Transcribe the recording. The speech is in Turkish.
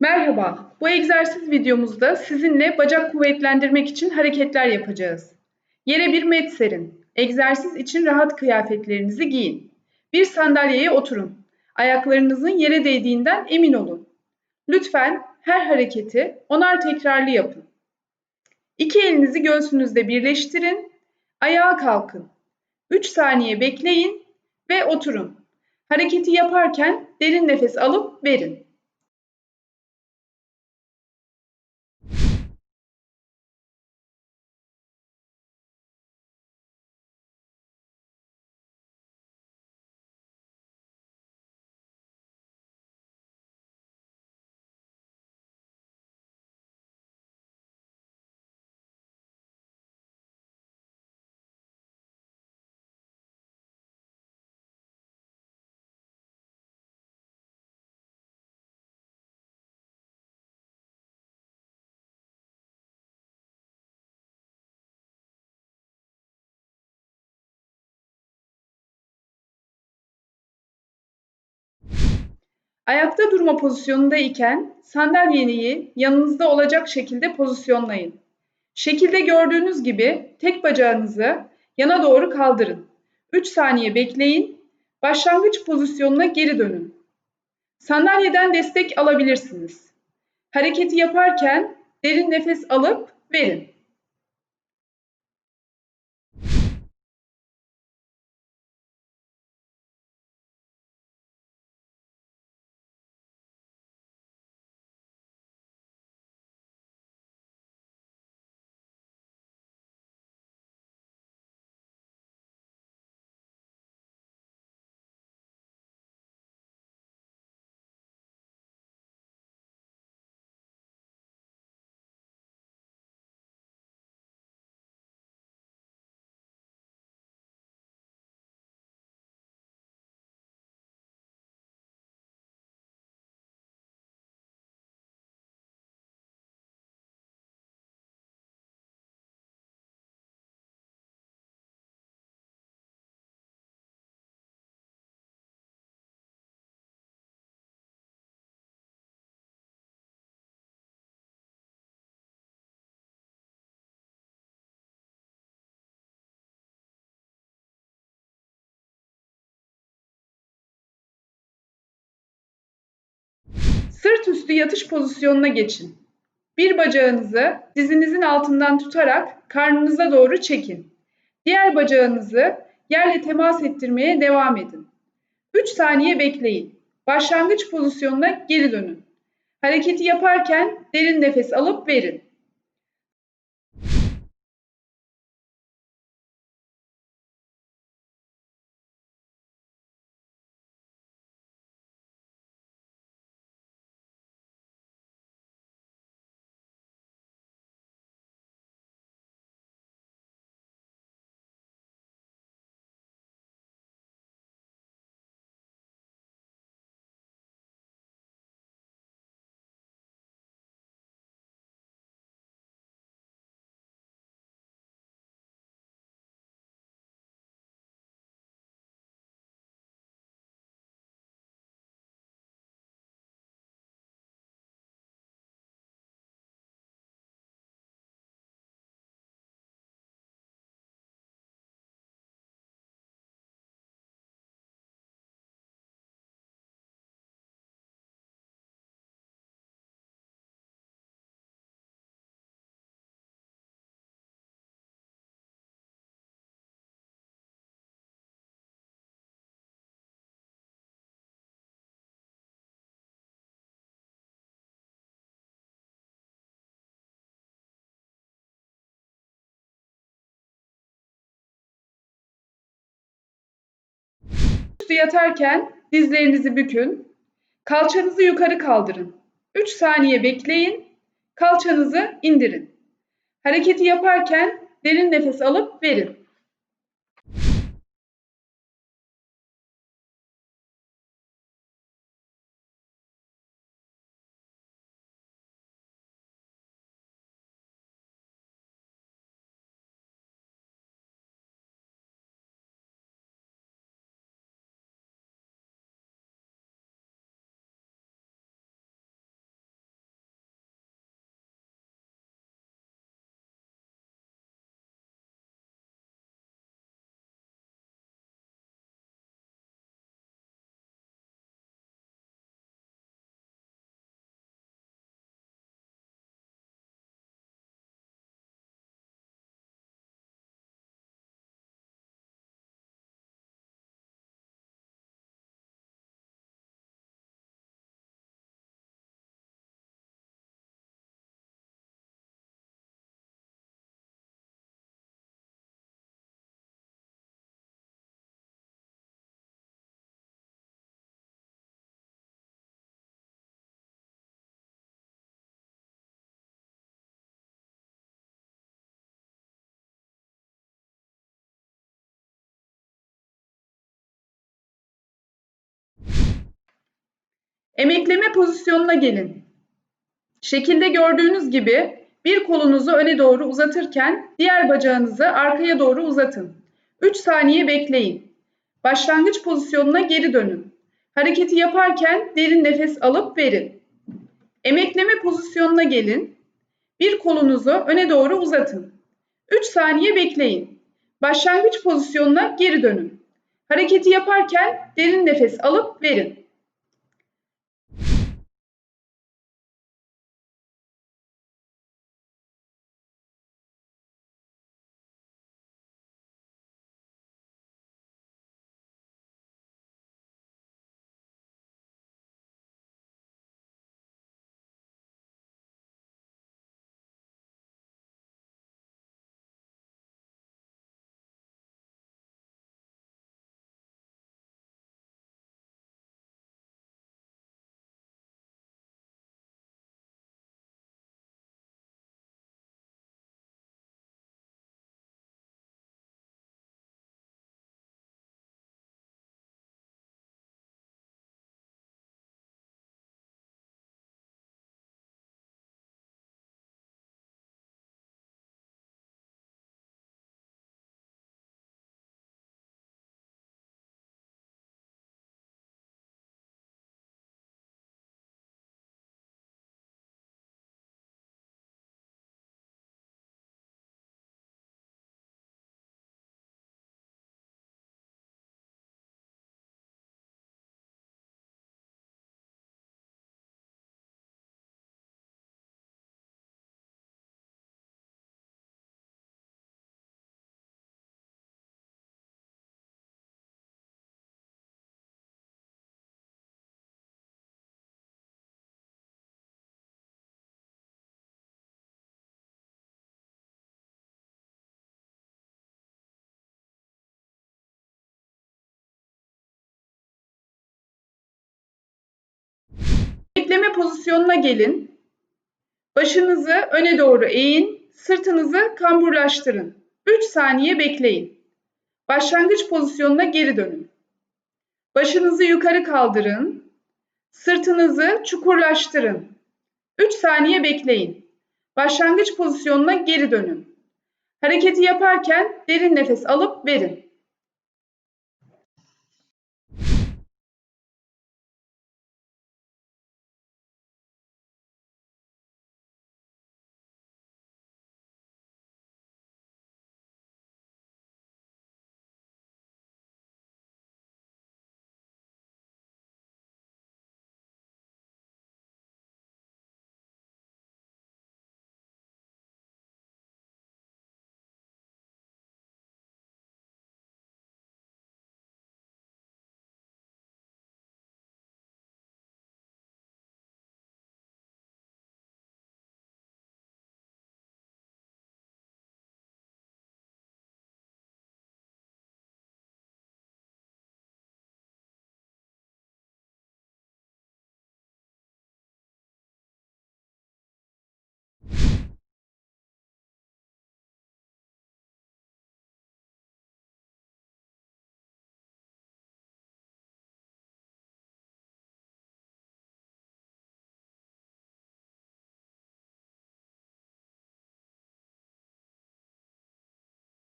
Merhaba, bu egzersiz videomuzda sizinle bacak kuvvetlendirmek için hareketler yapacağız. Yere bir met serin. Egzersiz için rahat kıyafetlerinizi giyin. Bir sandalyeye oturun. Ayaklarınızın yere değdiğinden emin olun. Lütfen her hareketi onar tekrarlı yapın. İki elinizi göğsünüzde birleştirin. Ayağa kalkın. 3 saniye bekleyin ve oturun. Hareketi yaparken derin nefes alıp verin. Ayakta durma pozisyonunda iken sandalyeyi yanınızda olacak şekilde pozisyonlayın. Şekilde gördüğünüz gibi tek bacağınızı yana doğru kaldırın. 3 saniye bekleyin. Başlangıç pozisyonuna geri dönün. Sandalyeden destek alabilirsiniz. Hareketi yaparken derin nefes alıp verin. Sırt üstü yatış pozisyonuna geçin. Bir bacağınızı dizinizin altından tutarak karnınıza doğru çekin. Diğer bacağınızı yerle temas ettirmeye devam edin. 3 saniye bekleyin. Başlangıç pozisyonuna geri dönün. Hareketi yaparken derin nefes alıp verin. Üstü yatarken dizlerinizi bükün. Kalçanızı yukarı kaldırın. 3 saniye bekleyin. Kalçanızı indirin. Hareketi yaparken derin nefes alıp verin. Emekleme pozisyonuna gelin. Şekilde gördüğünüz gibi bir kolunuzu öne doğru uzatırken diğer bacağınızı arkaya doğru uzatın. 3 saniye bekleyin. Başlangıç pozisyonuna geri dönün. Hareketi yaparken derin nefes alıp verin. Emekleme pozisyonuna gelin. Bir kolunuzu öne doğru uzatın. 3 saniye bekleyin. Başlangıç pozisyonuna geri dönün. Hareketi yaparken derin nefes alıp verin. Bekleme pozisyonuna gelin. Başınızı öne doğru eğin, sırtınızı kamburlaştırın. 3 saniye bekleyin. Başlangıç pozisyonuna geri dönün. Başınızı yukarı kaldırın. Sırtınızı çukurlaştırın. 3 saniye bekleyin. Başlangıç pozisyonuna geri dönün. Hareketi yaparken derin nefes alıp verin.